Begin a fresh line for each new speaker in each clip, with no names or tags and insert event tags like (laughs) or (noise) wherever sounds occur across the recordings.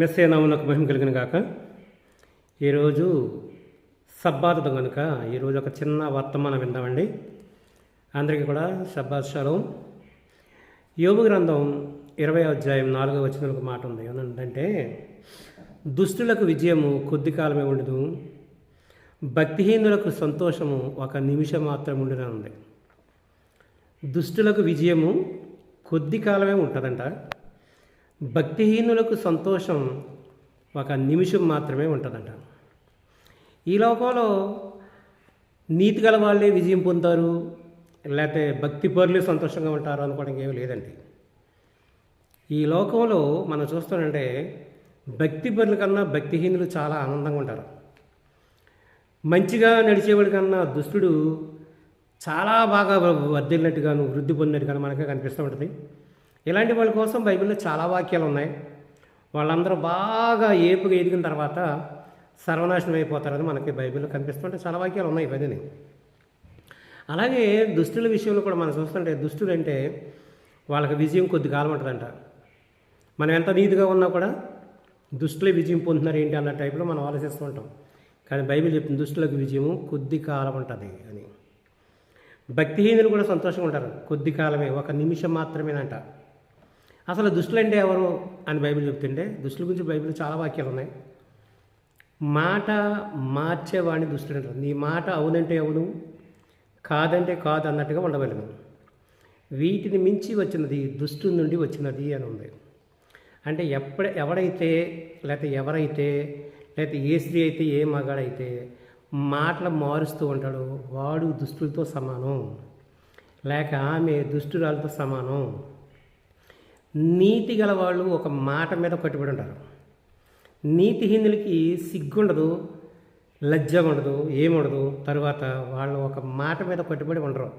మెస్సే నామునకు మహిమ కలిగిన గాక. ఈరోజు సబ్బాతుడు కనుక ఈరోజు ఒక చిన్న వర్తమానం విందామండి. అందరికీ కూడా సబ్బాత్సలం యోగు గ్రంథం ఇరవై అధ్యాయం నాలుగో వచ్చిన ఒక మాట ఉంది. ఏమంటే దుష్టులకు విజయము కొద్ది కాలమే ఉండదు భక్తిహీనులకు సంతోషము ఒక నిమిషం మాత్రం ఉండిన ఉంది. దుష్టులకు విజయము కొద్ది కాలమే ఉంటుందంట. భక్తిహీనులకు సంతోషం ఒక నిమిషం మాత్రమే ఉంటుందంట. ఈ లోకంలో నీతి గల వాళ్ళే విజయం పొందుతారు లేకపోతే భక్తి పరులే సంతోషంగా ఉంటారు అనుకోవడం ఏమీ లేదండి. ఈ లోకంలో మనం చూస్తానంటే భక్తి పరుల కన్నా భక్తిహీనులు చాలా ఆనందంగా ఉంటారు. మంచిగా నడిచేవాడి కన్నా దుష్టుడు చాలా బాగా వర్ధిల్లినట్టుగాను వృద్ధి పొందినట్టుగాను మనకే కనిపిస్తూ ఉంటుంది. ఇలాంటి వాళ్ళ కోసం బైబిల్లో చాలా వాక్యాలు ఉన్నాయి. వాళ్ళందరూ బాగా ఏపుగా ఎదిగిన తర్వాత సర్వనాశనం అయిపోతారని మనకి బైబిల్లో కనిపిస్తుంటే చాలా వాక్యాలు ఉన్నాయి ఇవన్నీ. అలాగే దుస్తుల విషయంలో కూడా మనం చూస్తుంటే దుస్తులు అంటే వాళ్ళకి విజయం కొద్ది కాలం ఉంటుందంట. మనం ఎంత నీతిగా ఉన్నా కూడా దుష్టులే విజయం పొందుతున్నారు ఏంటి అన్న టైప్లో మనం ఆలోచిస్తూ ఉంటాం. కానీ బైబిల్ చెప్తుంది దుష్టులకు విజయము కొద్ది కాలం ఉంటుంది అని. భక్తిహీనులు కూడా సంతోషంగా ఉంటారు. కొద్ది కాలమే ఒక నిమిషం మాత్రమేనంట. అసలు దుష్టులు అంటే ఎవరు అని బైబిల్ చెప్తుంటే దుష్టుల గురించి బైబిల్ చాలా వాక్యాలు ఉన్నాయి. మాట మార్చేవాడిని దుష్టుడు అంటారు. నీ మాట అవునంటే అవును కాదంటే కాదు అన్నట్టుగా ఉండగలను వీటిని మించి వచ్చినది దుష్టు నుండి వచ్చినది అని ఉంది. అంటే ఎప్పుడ ఎవడైతే లేకపోతే ఎవరైతే లేకపోతే ఏ స్త్రీ అయితే ఏ మగాడైతే మాటలు మారుస్తూ ఉంటాడో వాడు దుష్టులతో సమానం. లేక ఆమె దుష్టురాలతో సమానం. నీతి గల వాళ్ళు ఒక మాట మీద కట్టుబడి ఉంటారు. నీతిహీనులకి సిగ్గుండదు లజ్జ ఉండదు ఏముండదు. తర్వాత వాళ్ళు ఒక మాట మీద కట్టుబడి ఉండరు.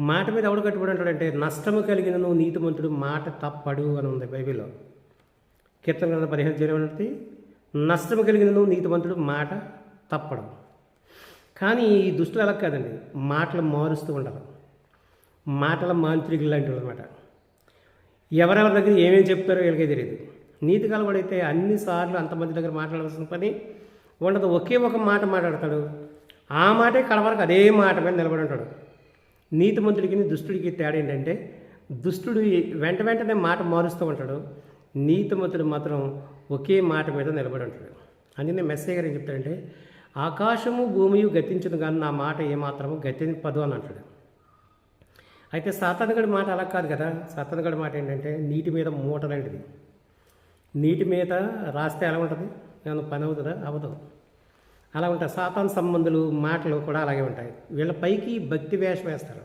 మాట మీద ఎవడు కట్టుబడి ఉంటాడంటే నష్టము కలిగిన నువ్వు నీతిమంతుడు మాట తప్పడు అని ఉంది బైబిల్లో. కీర్తన గ్రంథం పదిహేను చేయబడి నష్టము కలిగిన నువ్వు నీతిమంతుడు మాట తప్పడం. కానీ ఈ దుష్టులు అలా కాదండి మాటలు మారుస్తూ ఉంటారు మాటల మాంత్రికులు లాంటి అనమాట ఎవరెవరి దగ్గర ఏమేమి చెప్తారో వీళ్ళకే తెలియదు నీతి కలవాడైతే అన్నిసార్లు అంతమంది దగ్గర మాట్లాడవలసిన పని ఉండదు. ఒకే ఒక మాట మాట్లాడతాడు. ఆ మాటే కలవరకు అదే మాట మీద నిలబడి ఉంటాడు. నీతిమంతుడికి దుష్టుడికి తేడా ఏంటంటే దుష్టుడు వెంట వెంటనే మాట మారుస్తూ ఉంటాడు. నీతిమంతుడు మాత్రం ఒకే మాట మీద నిలబడి ఉంటాడు. అందుకనే మెస్సే గారు ఏం చెప్తాడంటే ఆకాశము భూమియు గతించదు కానీ నా మాట ఏమాత్రము గతింపదు అని అంటాడు. అయితే సాతానగడి మాట అలా కాదు కదా. సాతానగడి మాట ఏంటంటే నీటి మీద మూట లాంటిది. నీటి మీద రాస్తే ఎలా ఉంటుంది? ఏమైనా పని అవుతుందా? అవదు అలా ఉంటాయి. సాతాన్ సంబంధులు మాటలు కూడా అలాగే ఉంటాయి. వీళ్ళ పైకి భక్తి వేషం వేస్తారు.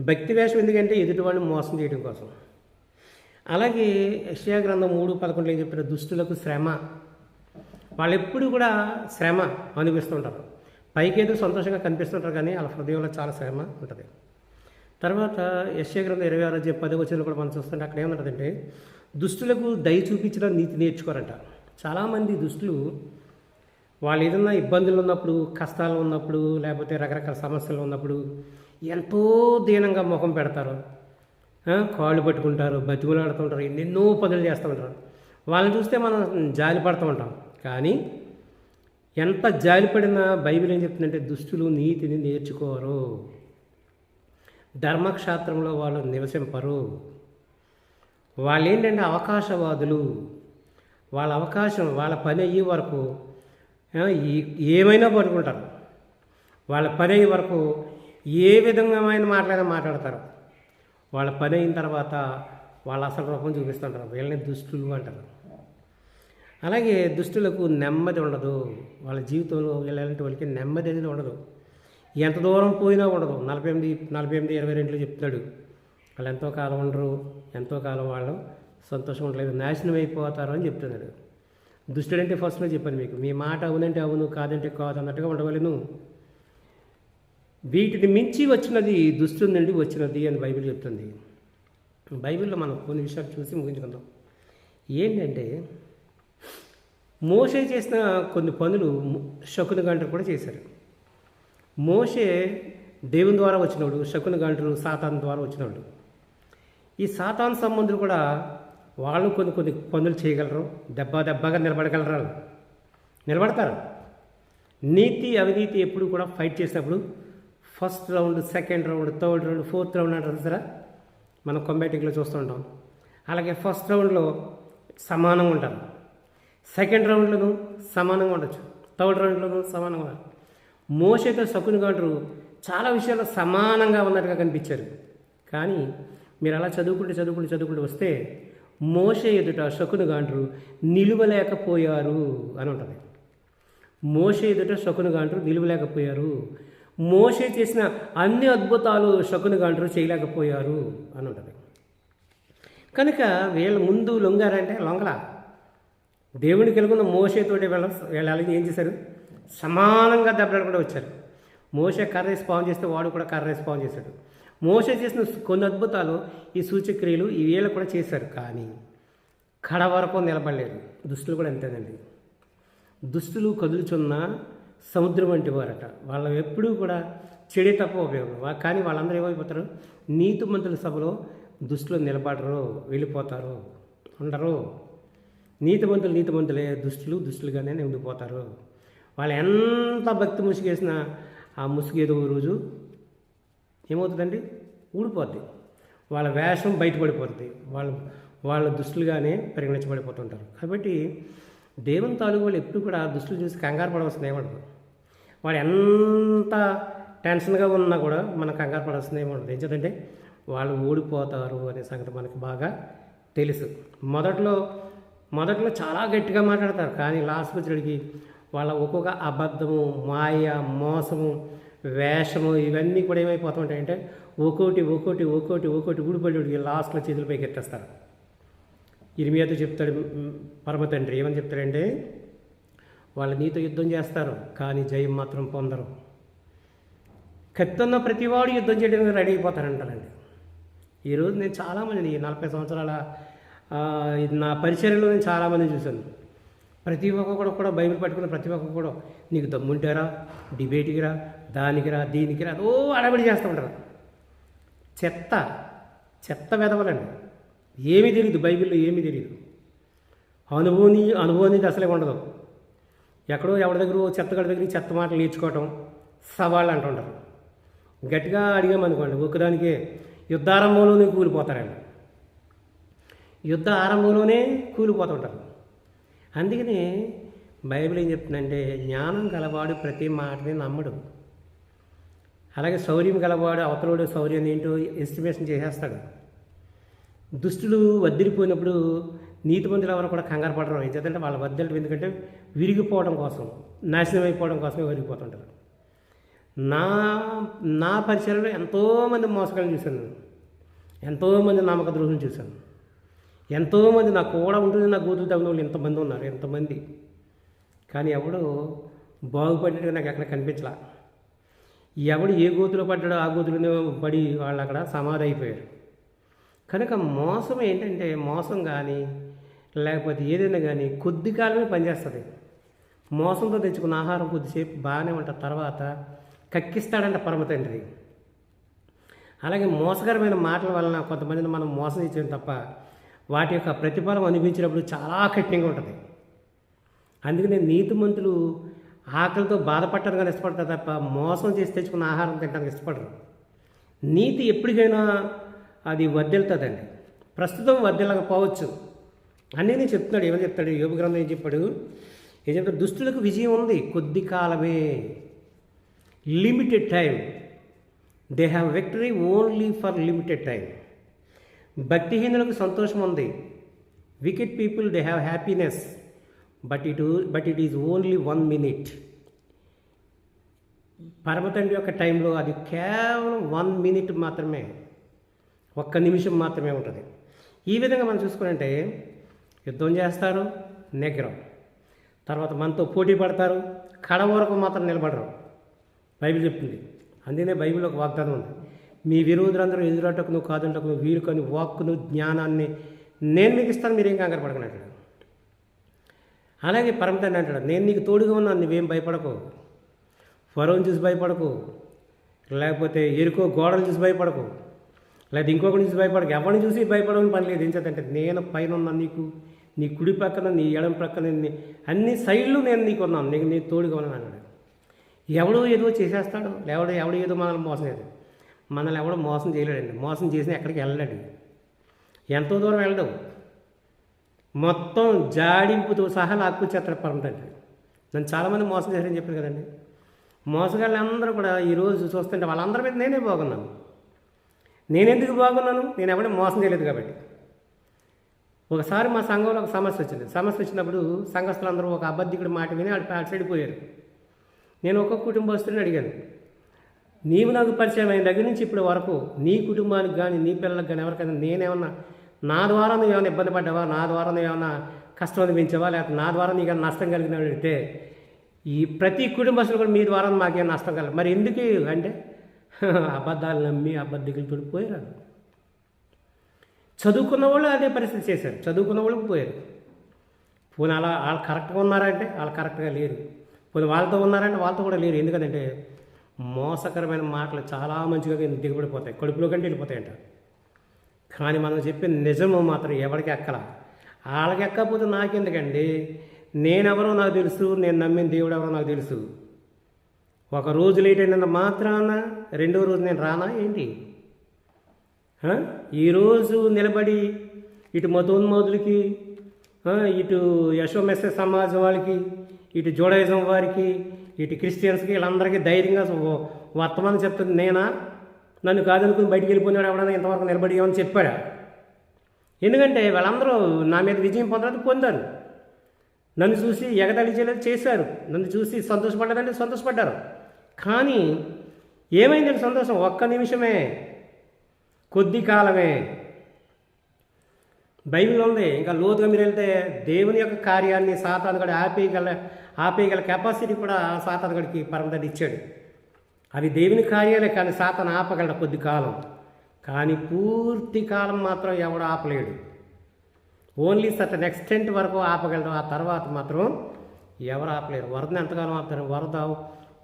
భక్తి వేషం ఎందుకంటే ఎదుటివాడిని మోసం చేయడం కోసం. అలాగే యశ్యా గ్రంథం మూడు పదకొండులో ఏం చెప్పారు? దుస్తులకు శ్రమ. వాళ్ళు ఎప్పుడు కూడా శ్రమ అనిపిస్తుంటారు పైకి ఏదో సంతోషంగా కనిపిస్తుంటారు కానీ వాళ్ళ హృదయంలో చాలా శ్రమ ఉంటుంది. తర్వాత యశ్య గ్రంథం ఇరవై ఆరో పది వచ్చిన కూడా మనం చూస్తుంటే అక్కడ ఏముంటుందంటే దుస్తులకు దయ చూపించడం నీతి నేర్చుకోరంట. చాలామంది దుస్తులు వాళ్ళు ఏదన్నా ఇబ్బందులు ఉన్నప్పుడు కష్టాలు ఉన్నప్పుడు లేకపోతే రకరకాల సమస్యలు ఉన్నప్పుడు ఎంతో దీనంగా ముఖం పెడతారు. కాళ్ళు పట్టుకుంటారు బతిమలాడుతుంటారు ఎన్నెన్నో పనులు చేస్తూ ఉంటారు. వాళ్ళని చూస్తే మనం జాలి పడుతూ ఉంటాం. కానీ ఎంత జాలిపడినా బైబిల్ ఏం చెప్తుందంటే దుస్తులు నీతిని నేర్చుకోరు. ధర్మక్షేత్రంలో వాళ్ళు నివసింపరు. వాళ్ళు ఏంటంటే అవకాశవాదులు. వాళ్ళ అవకాశం వాళ్ళ పని అయ్యే వరకు ఏమైనా పడుకుంటారు వాళ్ళ పని అయ్యే వరకు ఏ విధమైన మాట్లాడినా మాట్లాడతారు. వాళ్ళ పని అయిన తర్వాత వాళ్ళ అసలు రూపం చూపిస్తుంటారు. వీళ్ళని దుష్టులు అంటారు. అలాగే దుష్టులకు నెమ్మది ఉండదు. వాళ్ళ జీవితంలో వీళ్ళంటి వాళ్ళకి నెమ్మది అనేది ఉండదు. ఎంత దూరం పోయినా ఉండదు. నలభై ఎనిమిది నలభై ఎనిమిది ఇరవై రెండులో చెప్తాడు. వాళ్ళు ఎంతో కాలం ఉండరు ఎంతో కాలం వాళ్ళు సంతోషం ఉండలేదు నాశనం అయిపోతారు అని చెప్తున్నాడు. దుష్టుడంటే ఫస్ట్లో చెప్పాను మీకు మీ మాట అవునంటే అవును కాదంటే కాదు అన్నట్టుగా ఉండవలేను. వీటిని మించి వచ్చినది దుష్టు నుండి వచ్చినది అని బైబిల్ చెప్తుంది. బైబిల్లో మనం కొన్ని విషయాలు చూసి ముగించుకుందాం. ఏంటంటే మోసే చేసిన కొన్ని పనులు శకుని గంటలు కూడా చేశారు. మోషే దేవుని ద్వారా వచ్చినప్పుడు శకుని గంటలు సాతాన్ ద్వారా వచ్చినప్పుడు ఈ సాతాన్ సంబంధులు కూడా వాళ్ళు కొన్ని కొన్ని పనులు చేయగలరు దెబ్బ దెబ్బగా నిలబడగలరు వాళ్ళు. నిలబడతారు. నీతి అవినీతి ఎప్పుడు కూడా ఫైట్ చేసినప్పుడు first round second round third round fourth round అంటారు సరే? మనం కంబాటింగ్లో చూస్తూ ఉంటాం. అలాగే ఫస్ట్ రౌండ్లో సమానంగా ఉంటారు. సెకండ్ రౌండ్లోనూ సమానంగా ఉండొచ్చు. థర్డ్ రౌండ్లోనూ సమానంగా ఉన్నారు మోసతో శకుని గంటరు చాలా విషయాల్లో సమానంగా ఉన్నట్టుగా కనిపించారు. కానీ మీరు అలా చదువుకుంటూ చదువుకుంటూ చదువుకుంటూ వస్తే మోస ఎదుట శకుని గాండ్రు నిలువలేకపోయారు అని ఉంటుంది. మోస ఎదుట శకుని గాండ్రు నిలువలేకపోయారు. మోసే చేసిన అన్ని అద్భుతాలు శకుని గాండ్రు చేయలేకపోయారు అని ఉంటుంది. కనుక వీళ్ళ ముందు లొంగారంటే లొంగల. దేవుడికి వెలుగున్న మోసేతోటి వీళ్ళ వీళ్ళు ఏం చేశారు? సమానంగా దెబ్బలాడకుండా వచ్చారు. మోసే కర్ర వేసి చేస్తే వాడు కూడా కర్ర వేసి చేశాడు. మోసే చేసిన కొన్ని అద్భుతాలు ఈ సూచక్రియలు ఈ వీళ్ళు కూడా చేశారు కానీ కడ వరకు నిలబడలేదు. దుస్తులు కూడా అంతేనండి. దుస్తులు కదులుచున్న సముద్రం వంటి వారట. వాళ్ళ ఎప్పుడూ కూడా చెడే తప్ప ఉపయోగం. కానీ వాళ్ళందరూ ఏమైపోతారు? నీతిమంతుల సభలో దుస్తులు నిలబడరు వెళ్ళిపోతారు ఉండరు. నీతిమంతులు నీతిమంతులే దుస్తులు దుస్తులుగానే ఉండిపోతారు. వాళ్ళు ఎంత భక్తి ముసుగేసినా ఆ ముసుగేదో రోజు ఏమవుతుందండి? ఊడిపోద్ది. వాళ్ళ వేషం బయటపడిపోతుంది వాళ్ళు వాళ్ళ దుస్తులుగానే పరిగణించబడిపోతుంటారు. కాబట్టి దేవుని తాలూకు వాళ్ళు ఎప్పుడు కూడా దుస్తులు చూసి కంగారు పడవలసింది ఏమంటారు వాడు ఎంత టెన్షన్గా ఉన్నా కూడా మనం కంగారు పడాల్సింది ఏమంటుంది ఎందుకంటే వాళ్ళు ఓడిపోతారు అనే సంగతి మనకు బాగా తెలుసు. మొదట్లో మొదట్లో చాలా గట్టిగా మాట్లాడతారు. కానీ లాస్ట్కి వచ్చేటికి వాళ్ళ ఒక్కొక్క అబద్ధము మాయ మోసము వేషము ఇవన్నీ కూడా ఏమైపోతుంటాయంటే ఒక్కోటి ఒక్కోటి ఒక్కోటి ఒక్కోటి ఊడిపడి లాస్ట్లో చేతులపైకి ఎత్తేస్తారు ఇరిమియాతో చెప్తాడు పరమ తండ్రి. ఏమని చెప్తాడంటే వాళ్ళు నీతో యుద్ధం చేస్తారు కానీ జయం మాత్రం పొందరు. కత్తున్న ప్రతివాడు యుద్ధం చేయడానికి రెడీ అయిపోతారంటారండి ఈరోజు నేను చాలామందిని ఈ నలభై సంవత్సరాల ఇది నా పరిచర్యలో నేను చాలామంది చూశాను. ప్రతి ఒక్కరు కూడా బైబిల్ పట్టుకున్న ప్రతి ఒక్కరు కూడా నీకు దమ్ముంటారా? డిబేట్కి రా దానికి రా దీనికి రా ఓ అడబడి చేస్తూ ఉంటారు. చెత్త చెత్త వెదవలండి. ఏమీ తెలియదు బైబిల్లో ఏమీ తెలియదు అనుభవం అనుభవం అసలే ఉండదు. ఎక్కడో ఎవరి దగ్గర చెత్తగడి దగ్గర చెత్త మాటలు నేర్చుకోవటం సవాళ్ళు అంటుంటారు గట్టిగా అడిగామనుకోండి ఒకదానికే యుద్ధారంభంలోనే కూలిపోతారండి. యుద్ధ ఆరంభంలోనే కూలిపోతుంటారు అందుకనే బైబిల్ ఏం చెప్తుందంటే జ్ఞానం గలవాడు ప్రతి మాటని నమ్మడు. అలాగే శౌర్యం గలవాడు అవతలోడు శౌర్యం ఏంటో ఎస్టిమేషన్ చేసేస్తాడు. దుష్టులు వదిలిపోయినప్పుడు నీతిమంతులు ఎవరు కూడా కంగారు పడరు. ఎందుకంటే వాళ్ళ వద్దలు ఎందుకంటే విరిగిపోవడం కోసం నాశనం అయిపోవడం కోసమే విరిగిపోతుంటారు. నా నా పరిసరంలో ఎంతోమంది మోసగాళ్ళు చూశాను ఎంతోమంది నమ్మక ద్రోహం చూశాను. ఎంతోమంది నాకు కూడా ఉంటుంది నా గోతులు తగిన వాళ్ళు ఎంతమంది ఉన్నారు ఎంతమంది. కానీ ఎవడు బాగుపడినట్టుగా నాకు ఎక్కడ కనిపించలా. ఎవడు ఏ గోతులు పడ్డాడో ఆ గోతులోనే పడి వాళ్ళు అక్కడ సమాధి అయిపోయారు. కనుక మోసం ఏంటంటే మోసం కానీ లేకపోతే ఏదైనా కానీ కొద్ది కాలమే పనిచేస్తుంది. మోసంతో తెచ్చుకున్న ఆహారం కొద్దిసేపు బాగానే ఉంటుంది తర్వాత కక్కిస్తాడంట పరమ తండ్రి. అలాగే మోసకరమైన మాటల వలన కొంతమందిని మనం మోసం చేసాం తప్ప వాటి యొక్క ప్రతిఫలం అనిపించినప్పుడు చాలా కఠినంగా ఉంటుంది. అందుకనే నీతిమంతులు ఆకలితో బాధపడటానికి ఇష్టపడతారు తప్ప మోసం చేసి తెచ్చుకున్న ఆహారం తినడానికి ఇష్టపడరు. నీతి ఎప్పటికైనా అది వర్దిల్తుందండి ప్రస్తుతం వర్దిల్లకపోవచ్చు అన్నీ నేను చెప్తున్నాడు ఏమని చెప్తాడు? యోగ గ్రంథం ఏం చెప్పాడు? ఏం చెప్తాడు? దుస్తులకు విజయం ఉంది. కొద్ది కాలమే. Limited time they have victory only for limited time భక్తిహీనులకు సంతోషం ఉంది. Wicked people they have happiness but it but it is only one minute పరమతండ్రి యొక్క టైంలో అది కేవలం వన్ మినిట్ మాత్రమే ఒక్క నిమిషం మాత్రమే ఉంటుంది. ఈ విధంగా మనం చూసుకుంటే యుద్ధం చేస్తారు నెగ్గరం. తర్వాత మనతో పోటీ పడతారు కడ వరకు మాత్రం నిలబడరు. బైబిల్ చెప్తుంది. అందుకనే బైబిల్ ఒక వాగ్దానం ఉంది. మీ విరోధులందరూ ఎదురాటకును కాదంటకును వీరుకని వాక్కును జ్ఞానాన్ని నేను మీకు ఇస్తాను మీరేం కంగారు పడకండి అంటాడు. అలాగే పరమతండ్రి అంటాడు నేను నీకు తోడుగా ఉన్నాను నువ్వేం భయపడకు. ఫరోని చూసి భయపడకు. లేకపోతే ఎరుకో గోడలు చూసి భయపడకు. లేదా ఇంకొకటి చూసి భయపడకు. ఎవరిని చూసి భయపడమని పని లేదు. ఏం చేద్దంటే నేను పైన ఉన్నాను నీకు నీ కుడి పక్కన నీ ఎడం పక్కన నీ అన్ని సైడ్లు నేను నీకు ఉన్నాను. నీకు నీ తోడుగా ఉన్నాను అన్నాడు ఎవడో ఏదో చేసేస్తాడు. ఎవడో ఎవడో ఏదో మనల్ని మోసం మనల్ని ఎవడో మోసం చేయలేడండి. మోసం చేసి ఎక్కడికి వెళ్ళలేడు. ఎంతో దూరం వెళ్ళడు. మొత్తం జాడింపుతో సహా లాక్కు చేస్తాడు పరమతండి నన్ను చాలామంది మోసం చేశారని చెప్పారు కదండి. మోసగాళ్ళు అందరూ కూడా ఈరోజు చూస్తుంటే వాళ్ళందరి మీద నేనే బాగున్నాను. నేనెందుకు బాగున్నాను? నేను ఎవరిని మోసం చేయలేదు కాబట్టి. ఒకసారి మా సంఘంలో ఒక సమస్య వచ్చింది. సమస్య వచ్చినప్పుడు సంఘస్థులందరూ ఒక అబద్ధికుడు మాట విని అటు అటు సైడ్ పోయారు. నేను ఒక్కొక్క కుటుంబస్తుని అడిగాను. నీవు నాకు పరిచయం అయిన దగ్గర నుంచి ఇప్పటి వరకు నీ కుటుంబానికి కానీ నీ పిల్లలకు కానీ ఎవరికైనా నేనేమన్నా నా ద్వారా నువ్వు ఏమైనా ఇబ్బంది పడ్డావా? నా ద్వారా నువ్వు ఏమైనా కష్టం అనిపించావా లేకపోతే నా ద్వారా నీకు నష్టం కలిగిన అడిగితే ఈ ప్రతి కుటుంబస్తులు కూడా మీ ద్వారా మాకేం నష్టం కలగదు మరి ఎందుకు? అంటే (laughs) అబద్ధాలు నమ్మి అబద్ధికులు పోయారు చదువుకున్న వాళ్ళు అదే పరిస్థితి చేశారు. చదువుకున్న వాళ్ళకి పోయారు. పోనీ అలా వాళ్ళు కరెక్ట్గా ఉన్నారంటే వాళ్ళు కరెక్ట్గా లేరు. పోనీ వాళ్ళతో ఉన్నారంటే వాళ్ళతో కూడా లేరు. ఎందుకంటే మోసకరమైన మాటలు చాలా మంచిగా దిగబడిపోతాయి. కడుపులో కంటే వెళ్ళిపోతాయంట. కానీ మనం చెప్పిన నిజము మాత్రం ఎవరికి ఎక్కల? వాళ్ళకి ఎక్కకపోతే నాకెందుకండి? నేనెవరో నాకు తెలుసు నేను నమ్మిన దేవుడు ఎవరో నాకు తెలుసు. ఒక రోజు లేట్ అయినంత మాత్రాన రెండో రోజు నేను రానా? ఏంటి? ఈరోజు నిలబడి ఇటు మతోన్మోదులకి ఇటు యశోమెస్స సమాజం వాళ్ళకి ఇటు జోడైజం వారికి ఇటు క్రిస్టియన్స్కి వీళ్ళందరికీ ధైర్యంగా వర్తమానం చెప్తుంది. నేనా? నన్ను కాదనుకుని బయటికి వెళ్ళిపోయినాడు ఎవడన్నా ఇంతవరకు నిలబడి ఏమని చెప్పాడా? ఎందుకంటే వాళ్ళందరూ నా మీద విజయం పొందడానికి పొందారు. నన్ను చూసి ఎగదడి చేయలేదు చేశారు. నన్ను చూసి సంతోషపడ్డదంటే సంతోషపడ్డారు. కానీ ఏమైంది సంతోషం ఒక్క నిమిషమే కొద్ది కాలమే బైబిల్ ఉంది ఇంకా లోతుగా మీరు వెళ్తే దేవుని యొక్క కార్యాన్ని సాతానుగడు ఆపేయగల ఆపేయగల కెపాసిటీ కూడా సాతానుగడికి పరమదడి ఇచ్చాడు అవి దేవుని కార్యాలే కానీ సాతాను ఆపగలడు కొద్ది కాలం కానీ పూర్తి కాలం మాత్రం ఎవడు ఆపలేడు ఓన్లీ సర్టన్ ఎక్స్టెంట్ వరకు ఆపగలడు ఆ తర్వాత మాత్రం ఎవరు ఆపలేరు వరదను ఎంతకాలం ఆపుతారు వరద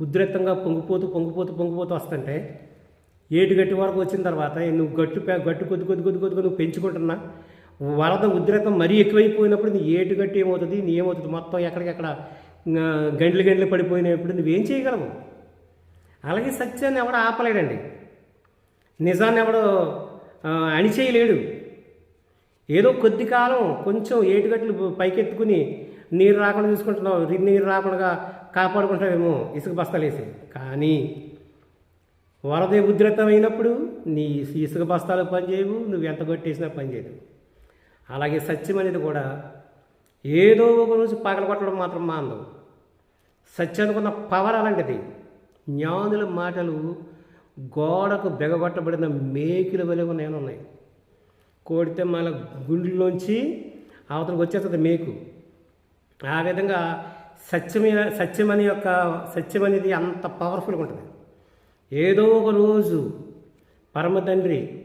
ఉద్రిక్తంగా పొంగిపోతూ పొంగిపోతూ పొంగిపోతూ వస్తుంటే ఏటు గట్టి వరకు వచ్చిన తర్వాత నువ్వు గట్టు పే- గట్టు కొద్ది కొద్ది కొద్ది కొద్ది నువ్వు పెంచుకుంటున్నా వరద ఉద్రేకం మరీ ఎక్కువైపోయినప్పుడు నీ ఏటు గట్టి ఏమవుతుంది? నీ ఏమవుతుంది? మొత్తం ఎక్కడికెక్కడ గంటలు గంటలు పడిపోయినప్పుడు నువ్వేం చేయగలవు? అలాగే సత్యాన్ని ఎవడ ఆపలేడండి. నిజాన్ని ఎవడో అణిచేయలేడు. ఏదో కొద్ది కాలం కొంచెం ఏటుగట్లు పైకెత్తుకుని నీరు రాకుండా చూసుకుంటున్నావు నీరు రాకుండా కాపాడుకుంటావేమో ఇసుక బస్తాలు వేసి కానీ వరద ఉధృతమైనప్పుడు నీ ఇసుక బస్తాలు పనిచేయవు నువ్వు ఎంత కొట్టేసినా పనిచేయదు. అలాగే సత్యం అనేది కూడా ఏదో ఒక రోజు పగలగొట్టడం మాత్రం మాందవు సత్యం అనుకున్న పవర్ అలాంటిది. జ్ఞానుల మాటలు గోడకు బెగగొట్టబడిన మేకుల వలె నేను ఉన్నాయి. కోడితే మళ్ళీ గుండెల్లోంచి అవతలకు వచ్చేస్తుంది మేకు. ఆ విధంగా సత్యమే సత్యం అని యొక్క సత్యం అనేది అంత పవర్ఫుల్గా ఉంటుంది. ఏదో ఒక రోజు పరమ తండ్రి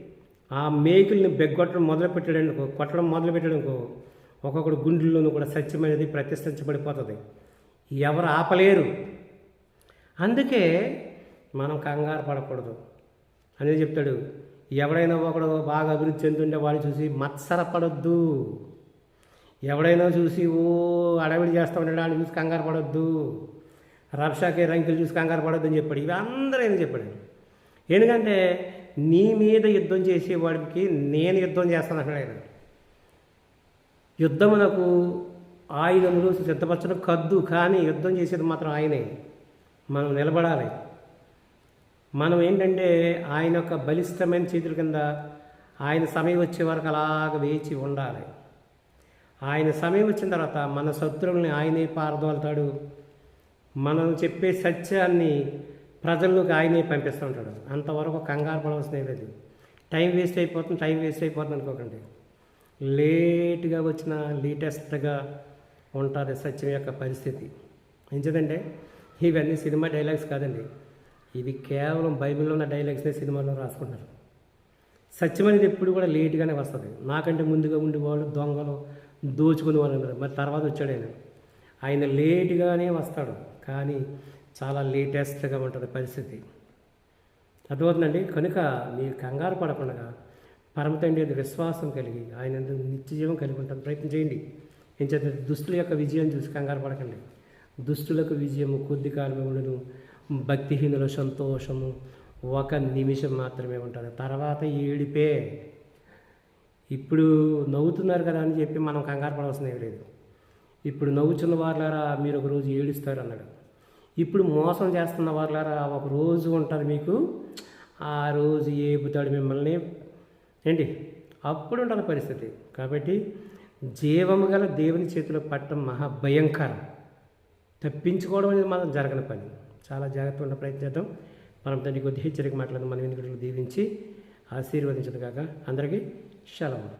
ఆ మేకుల్ని బెగ్గొట్టడం మొదలు పెట్టాడనుకో కొట్టడం మొదలు పెట్టాడనుకో ఒక్కొక్కడు గుండెల్లోనూ కూడా సత్యం అనేది ప్రతిష్ఠించబడిపోతుంది. ఎవరు ఆపలేరు. అందుకే మనం కంగారు పడకూడదు. అనేది చెప్తాడు ఎవడైనా ఒకడు బాగా అభివృద్ధి చెందుండే వాడిని చూసి మత్సరపడొద్దు. ఎవడైనా చూసి ఓ అడవిడి చేస్తూ ఉండడా అని చూసి కంగారు పడొద్దు. రక్షాకే రంకులు చూసి కంగారు పడొద్దు అని చెప్పాడు. ఇవి అందరూ ఏం చెప్పాడు? ఎందుకంటే నీ మీద యుద్ధం చేసేవాడికి నేను యుద్ధం చేస్తాను అంటున్నాడు ఆయన. యుద్ధమునకు ఆయుధములు సిద్ధపరచడం కద్దు కానీ యుద్ధం చేసేది మాత్రం ఆయనే. మనం నిలబడాలి. మనం ఏంటంటే ఆయన యొక్క బలిష్టమైన చేతుల కింద ఆయన సమయం వచ్చే వరకు అలాగ వేచి ఉండాలి. ఆయన సమయం వచ్చిన తర్వాత మన శత్రువుల్ని ఆయనే పారదోలుతాడు. మనం చెప్పే సత్యాన్ని ప్రజల్లోకి ఆయనే పంపిస్తూ ఉంటాడు అంతవరకు కంగారు పడవలసిన లేదు. టైం వేస్ట్ అయిపోతుంది టైం వేస్ట్ అయిపోతుంది అనుకోకండి. లేట్గా వచ్చిన లేటెస్ట్గా ఉంటుంది సత్యం యొక్క పరిస్థితి. ఎందుకంటే ఇవన్నీ సినిమా డైలాగ్స్ కాదండి. ఇది కేవలం బైబిల్లో ఉన్న డైలాగ్స్నే సినిమాలో రాసుకుంటారు. సత్యం అనేది ఎప్పుడు కూడా లేట్గానే వస్తుంది. నాకంటే ముందుగా ఉండేవాళ్ళు దొంగలు దోచుకునే వాళ్ళు ఉన్నారు. మరి తర్వాత వచ్చాడు ఆయన. ఆయన లేట్గానే వస్తాడు. కానీ చాలా లేటెస్ట్గా ఉంటుంది పరిస్థితి. అర్థమవుతుందండి? కనుక మీరు కంగారు పడకుండా పరమ తండ్రి విశ్వాసం కలిగి ఆయన నిత్యజీవం కలిగి ఉంటాను ప్రయత్నం చేయండి. ఏం చేత దుస్తుల యొక్క విజయం చూసి కంగారు పడకండి. దుస్తులకు విజయము కొద్ది కాలమే ఉండదు. భక్తిహీనుల సంతోషము ఒక నిమిషం మాత్రమే ఉంటుంది. తర్వాత ఏడిపే. ఇప్పుడు నవ్వుతున్నారు కదా అని చెప్పి మనం కంగారు పడవలసిన లేదు. ఇప్పుడు నవ్వుచున్న వారులారా మీరు ఒక రోజు ఏడుస్తారు అన్నాడు. ఇప్పుడు మోసం చేస్తున్న వాళ్ళారా? ఒక రోజు ఉంటుంది మీకు. ఆ రోజు ఏపుతాడు మిమ్మల్ని. ఏంటి? అప్పుడు ఉంటుంది పరిస్థితి. కాబట్టి జీవము గల దేవుని చేతిలో పట్టడం మహా భయంకరం. తప్పించుకోవడం అనేది మనం జరగని పని. చాలా జాగ్రత్తగా ఉన్న ప్రయత్నిద్దాం మనం దాన్ని కొద్ది హెచ్చరిక మాట్లాడదాం. మన వెనుకలు దీవించి ఆశీర్వదించదు కాక. అందరికీ సెలవు